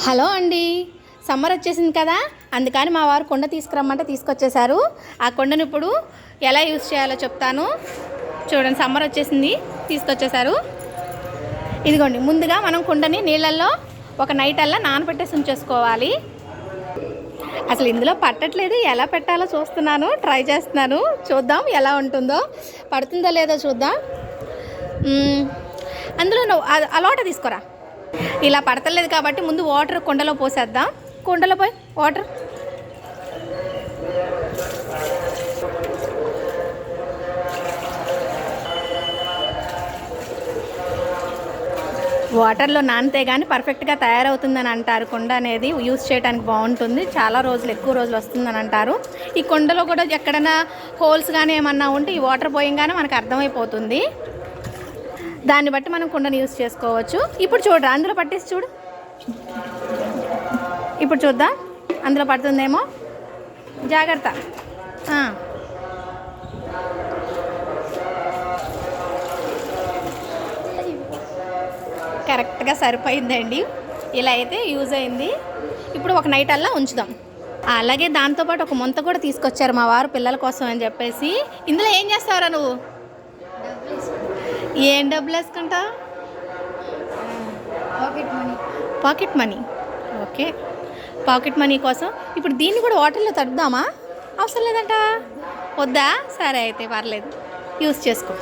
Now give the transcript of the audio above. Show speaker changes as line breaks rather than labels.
Hello అండి. Summer వచ్చేసింది కదా అందుకని మా వారు కొండ తీసుకురమ్మంటే తీసుకొచ్చేసారు ఆ కొండను ఇప్పుడు ఎలా యూజ్ చేయాలో చెప్తాను. చూడండి సమ్మర్ వచ్చేసింది తీసుకొచ్చేసారు ఇదిగోండి ముందుగా మనం కుండని నీళ్ళల్లో ఒక నైట్ అల్లా నానబెట్టేసి ఉంచేసుకోవాలి. అసలు ఇందులో పట్టట్లేదు ఎలా పెట్టాలో చూస్తున్నాను ట్రై చేస్తున్నాను. చూద్దాం ఎలా ఉంటుందో. పడుతుందో లేదో చూద్దాం. అందులో నువ్వు ఆ- తీసుకోరా? ఇలా పడతలేదు కాబట్టి ముందు వాటర్ కుండలో పోసేద్దాం. కుండలో పోయి వాటర్. వాటర్లో నానితే కానీ పర్ఫెక్ట్గా తయారవుతుందని అంటారు. కుండ అనేది యూస్ చేయడానికి బాగుంటుంది. చాలా రోజులు ఎక్కువ రోజులు వస్తుందని అంటారు. ఈ కుండలో కూడా ఎక్కడైనా హోల్స్ కానీ ఏమన్నా ఉంటే ఈ వాటర్ పోయంగానే మనకు అర్థమైపోతుంది. దాన్ని బట్టి మనం కుండను యూస్ చేసుకోవచ్చు. ఇప్పుడు చూడరా అందులో పట్టేసి చూడు. ఇప్పుడు చూద్దాం? అందులో పడుతుందేమో? జాగ్రత్త. కరెక్ట్గా సరిపోయిందండి. ఇలా అయితే యూజ్ అయింది. ఇప్పుడు ఒక నైట్ అల్లా ఉంచుదాం. అలాగే దాంతోపాటు ఒక ముంత కూడా తీసుకొచ్చారు మా వారు పిల్లల కోసం అని చెప్పేసి. ఇందులో ఏం చేస్తావురా నువ్వు? ఏం డబ్బులు వేసుకుంటా?
Pocket money
pocket money okay pocket money కోసం. ఇప్పుడు దీన్ని కూడా వాటర్లో తడుపుదామా? అవసరం లేదంట. వద్దా? సరే అయితే పర్లేదు. యూస్ చేసుకో.